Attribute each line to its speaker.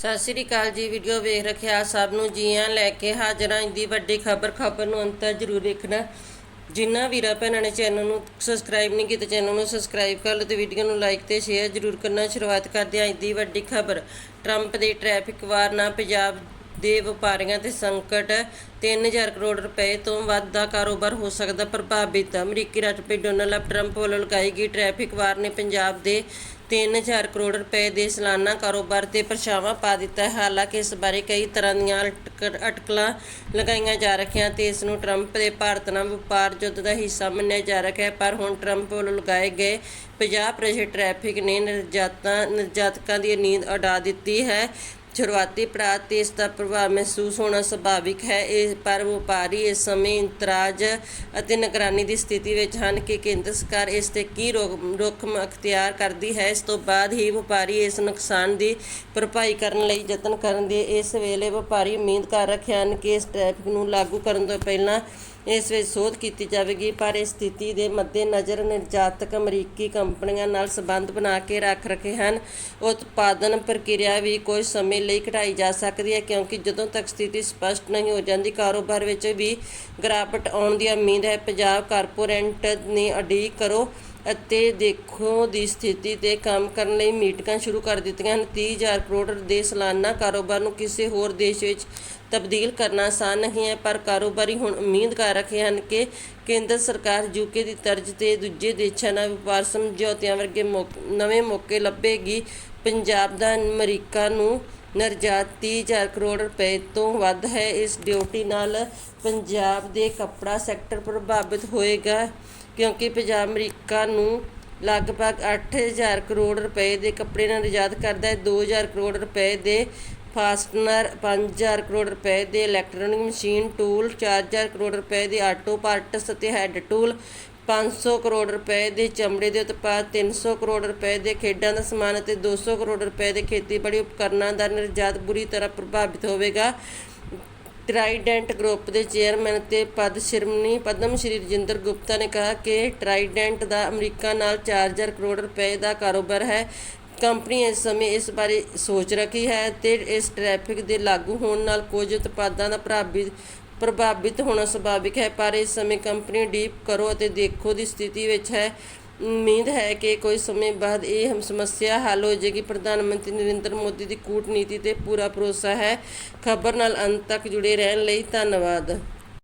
Speaker 1: ਸਤਿ ਸ੍ਰੀ ਅਕਾਲ ਜੀ ਵੀਡੀਓ ਵੇਖ ਰੱਖਿਆ ਸਭ ਨੂੰ, ਜੀਆਂ ਲੈ ਕੇ ਹਾਜ਼ਰਾਂ ਹਾਂ ਇੰਦੀ ਵੱਡੀ ਖਬਰ ਖਬਰ ਨੂੰ ਅੰਤ ਜ਼ਰੂਰ ਵੇਖਣਾ। ਜਿਨ੍ਹਾਂ ਵੀਰਾਂ ਭੈਣਾਂ ਨੇ ਚੈਨਲ ਨੂੰ ਸਬਸਕ੍ਰਾਈਬ ਨਹੀਂ ਕੀਤਾ ਚੈਨਲ ਨੂੰ ਸਬਸਕ੍ਰਾਈਬ ਕਰ ਲਓ ਤੇ ਵੀਡੀਓ ਨੂੰ ਲਾਈਕ ਤੇ ਸ਼ੇਅਰ ਜ਼ਰੂਰ ਕਰਨਾ। ਸ਼ੁਰੂਆਤ ਕਰਦੇ ਹਾਂ ਅੱਜ ਦੀ ਵੱਡੀ ਖਬਰ। ਟਰੰਪ ਦੇ ਟ੍ਰੈਫਿਕ ਵਾਰ ਨਾਲ ਪੰਜਾਬ ਦੇ ਵਪਾਰੀਆਂ ਤੇ ਸੰਕਟ 3000 ਕਰੋੜ ਰੁਪਏ ਤੋਂ ਵੱਧ ਦਾ ਕਾਰੋਬਾਰ ਹੋ ਸਕਦਾ ਪ੍ਰਭਾਵਿਤ। ਅਮਰੀਕੀ ਰਾਸ਼ਟਰਪਤੀ ਡੋਨਾਲਡ ਟਰੰਪ ਵੱਲੋਂ ਲਗਾਈ ਗਈ ਟ੍ਰੈਫਿਕ ਵਾਰ ਨੇ ਪੰਜਾਬ ਦੇ 3000 ਕਰੋੜ ਰੁਪਏ ਦੇ ਸਾਲਾਨਾ ਕਾਰੋਬਾਰ ਤੇ ਪਰਛਾਵਾਂ ਪਾ ਦਿੱਤਾ ਹੈ। ਹਾਲਾਂਕਿ ਇਸ ਬਾਰੇ ਕਈ ਤਰ੍ਹਾਂ ਦੀਆਂ ਅਟਕ- ਅਟਕਲਾਂ ਲਗਾਈਆਂ ਜਾ ਰਹੀਆਂ ਤੇ ਇਸ ਨੂੰ ਟਰੰਪ ਦੇ ਭਾਰਤ ਨਾਲ ਵਪਾਰ ਯੁੱਧ ਦਾ ਹਿੱਸਾ ਮੰਨਿਆ ਜਾ ਰਿਹਾ ਹੈ। ਪਰ ਹੁਣ ਟਰੰਪ ਵੱਲੋਂ ਲਗਾਏ ਗਏ 50% ਟ੍ਰੈਫਿਕ ਨੇ ਨਿਰਜਾਤਾਂ, ਨਿਰਜਾਤਕਾਂ ਦੀ ਨੀਂਦ ਉਡਾ ਦਿੱਤੀ ਹੈ। ਸ਼ੁਰੂਆਤੀ ਪੜਾਅ ਤੇ ਇਸ ਦਾ ਪ੍ਰਭਾਵ ਮਹਿਸੂਸ ਹੋਣਾ ਸੁਭਾਵਿਕ ਹੈ। ਇਹ ਪਰ ਵਪਾਰੀ ਇਸ ਸਮੇਂ ਇੰਤਰਾਜ਼ ਅਤੇ ਨਿਗਰਾਨੀ ਦੀ ਸਥਿਤੀ ਵਿੱਚ ਹਨ ਕਿ ਕੇਂਦਰ ਸਰਕਾਰ ਇਸ ਤੇ ਕੀ ਰੋਕ, ਰੁਖ ਅਖਤਿਆਰ ਕਰਦੀ ਹੈ। ਇਸ ਤੋਂ ਬਾਅਦ ਹੀ ਵਪਾਰੀ ਇਸ ਨੁਕਸਾਨ ਦੀ ਭਰਪਾਈ ਕਰਨ ਲਈ ਯਤਨ ਕਰਨ ਦੇ ਇਸ ਵੇਲੇ ਵਪਾਰੀ ਉਮੀਦ ਕਰ ਰੱਖੇ ਹਨ ਕਿ ਇਸ ਟ੍ਰੈਫਿਕ ਨੂੰ ਲਾਗੂ ਕਰਨ ਤੋਂ ਪਹਿਲਾਂ ਇਸ ਵਿੱਚ ਸੋਧ ਕੀਤੀ ਜਾਵੇਗੀ, ਪਰ ਇਸ ਸਥਿਤੀ ਦੇ ਮੱਦੇਨਜ਼ਰ ਨਿਰਯਾਤਕ ਅਮਰੀਕੀ ਕੰਪਨੀਆਂ ਨਾਲ ਸਬੰਧ ਬਣਾ ਕੇ ਰੱਖ ਰਹੇ ਹਨ। ਉਤਪਾਦਨ ਪ੍ਰਕਿਰਿਆ ਵੀ ਕੁਝ ਸਮੇਂ ਲਈ ਘਟਾਈ ਜਾ ਸਕਦੀ ਹੈ, ਕਿਉਂਕਿ ਜਦੋਂ ਤੱਕ ਸਥਿਤੀ ਸਪਸ਼ਟ ਨਹੀਂ ਹੋ ਜਾਂਦੀ, ਕਾਰੋਬਾਰ ਵਿੱਚ ਵੀ ਗਿਰਾਵਟ ਆਉਣ ਦੀ ਉਮੀਦ ਹੈ। ਪੰਜਾਬ ਕਾਰਪੋਰੇਟ ਨੇ ਉਡੀਕ ਕਰੋ ਅਤੇ ਦੇਖੋ ਦੀ ਸਥਿਤੀ ਤੇ ਕੰਮ ਕਰਨ ਲਈ ਮੀਟਿੰਗਾਂ ਸ਼ੁਰੂ ਕਰ ਦਿੱਤੀਆਂ ਹਨ। 30000 ਕਰੋੜ ਦੇ ਸਾਲਾਨਾ ਕਾਰੋਬਾਰ ਨੂੰ ਕਿਸੇ ਹੋਰ ਦੇਸ਼ ਵਿੱਚ ਤਬਦੀਲ ਕਰਨਾ ਆਸਾਨ ਨਹੀਂ ਹੈ, ਪਰ ਕਾਰੋਬਾਰੀ ਹੁਣ ਉਮੀਦ ਕਰ ਰਹੇ ਹਨ ਕਿ ਕੇਂਦਰ ਸਰਕਾਰ ਯੂਕੇ ਦੀ ਤਰਜ਼ ਤੇ ਦੂਜੇ ਦੇਸ਼ਾਂ ਨਾਲ ਵਪਾਰ ਸਮਝੌਤਿਆਂ ਵਰਗੇ ਮੌਕ- ਨਵੇਂ ਮੌਕੇ ਲੱਭੇਗੀ। ਪੰਜਾਬ ਦਾ ਅਮਰੀਕਾ ਨੂੰ ਨਿਰਯਾਤ 30000 ਕਰੋੜ ਰੁਪਏ ਤੋਂ ਵੱਧ ਹੈ। ਇਸ ਡਿਊਟੀ ਨਾਲ ਪੰਜਾਬ ਦੇ ਕੱਪੜਾ ਸੈਕਟਰ ਪ੍ਰਭਾਵਿਤ ਹੋਏਗਾ ਕਿਉਂਕਿ ਪੰਜਾਬ ਅਮਰੀਕਾ ਨੂੰ ਲਗਭਗ 8000 ਕਰੋੜ ਰੁਪਏ ਦੇ ਕੱਪੜੇ ਨਾਲ ਨਿਰਯਾਤ ਕਰਦਾ ਹੈ। 2000 ਕਰੋੜ ਰੁਪਏ ਦੇ ਫਾਸਟਨਰ 5000 ਕਰੋੜ ਰੁਪਏ ਦੇ ਇਲੈਕਟ੍ਰੋਨਿਕ ਮਸ਼ੀਨ ਟੂਲ 4000 ਕਰੋੜ ਰੁਪਏ ਦੇ ਆਟੋ ਪਾਰਟਸ ਅਤੇ ਹੈੱਡ ਟੂਲ 500 ਕਰੋੜ ਰੁਪਏ ਦੇ ਚਮੜੇ ਦੇ ਉਤਪਾਦ 300 ਕਰੋੜ ਰੁਪਏ ਦੇ ਖੇਡਾਂ ਦਾ ਸਮਾਨ ਅਤੇ 200 ਕਰੋੜ ਰੁਪਏ ਦੇ ਖੇਤੀਬਾੜੀ ਉਪਕਰਨਾਂ ਦਾ ਨਿਰਯਾਤ ਬੁਰੀ ਤਰ੍ਹਾਂ ਪ੍ਰਭਾਵਿਤ ਹੋਵੇਗਾ। ਟਰਾਈਡੈਂਟ ਗਰੁੱਪ ਦੇ ਚੇਅਰਮੈਨ ਤੇ ਪਦ ਸ਼੍ਰੋਮਣੀ ਪਦਮ ਸ਼੍ਰੀ ਰਜਿੰਦਰ ਗੁਪਤਾ ਨੇ ਕਿਹਾ ਕਿ ਟਰਾਈਡੈਂਟ ਦਾ ਅਮਰੀਕਾ ਨਾਲ 4000 ਕਰੋੜ ਰੁਪਏ ਦਾ ਕਾਰੋਬਾਰ ਹੈ। ਕੰਪਨੀ ਇਸ ਸਮੇਂ ਇਸ ਬਾਰੇ ਸੋਚ ਰਹੀ ਹੈ ਤੇ ਇਸ ਟ੍ਰੈਫਿਕ ਦੇ ਲਾਗੂ ਹੋਣ ਨਾਲ ਕੁਝ ਉਤਪਾਦਾਂ ਦਾ ਪ੍ਰਭਾਵਿਤ ਪ੍ਰਭਾਵਿਤ ਹੋਣਾ ਸੁਭਾਵਿਕ ਹੈ, ਪਰ ਇਸ ਸਮੇਂ ਕੰਪਨੀ ਡੀਪ ਕਰੋ ਅਤੇ ਦੇਖੋ ਦੀ ਸਥਿਤੀ ਵਿੱਚ ਹੈ। ਉਮੀਦ ਹੈ ਕਿ ਕੁਝ ਸਮੇਂ ਬਾਅਦ ਇਹ ਸਮੱਸਿਆ ਹੱਲ ਹੋ ਜਾਏਗੀ। ਪ੍ਰਧਾਨ ਮੰਤਰੀ ਨਰਿੰਦਰ ਮੋਦੀ ਦੀ ਕੂਟਨੀਤੀ ਤੇ ਪੂਰਾ ਭਰੋਸਾ ਹੈ। ਖਬਰ ਨਾਲ ਅੰਤ ਤੱਕ ਜੁੜੇ ਰਹਿਣ ਲਈ ਧੰਨਵਾਦ।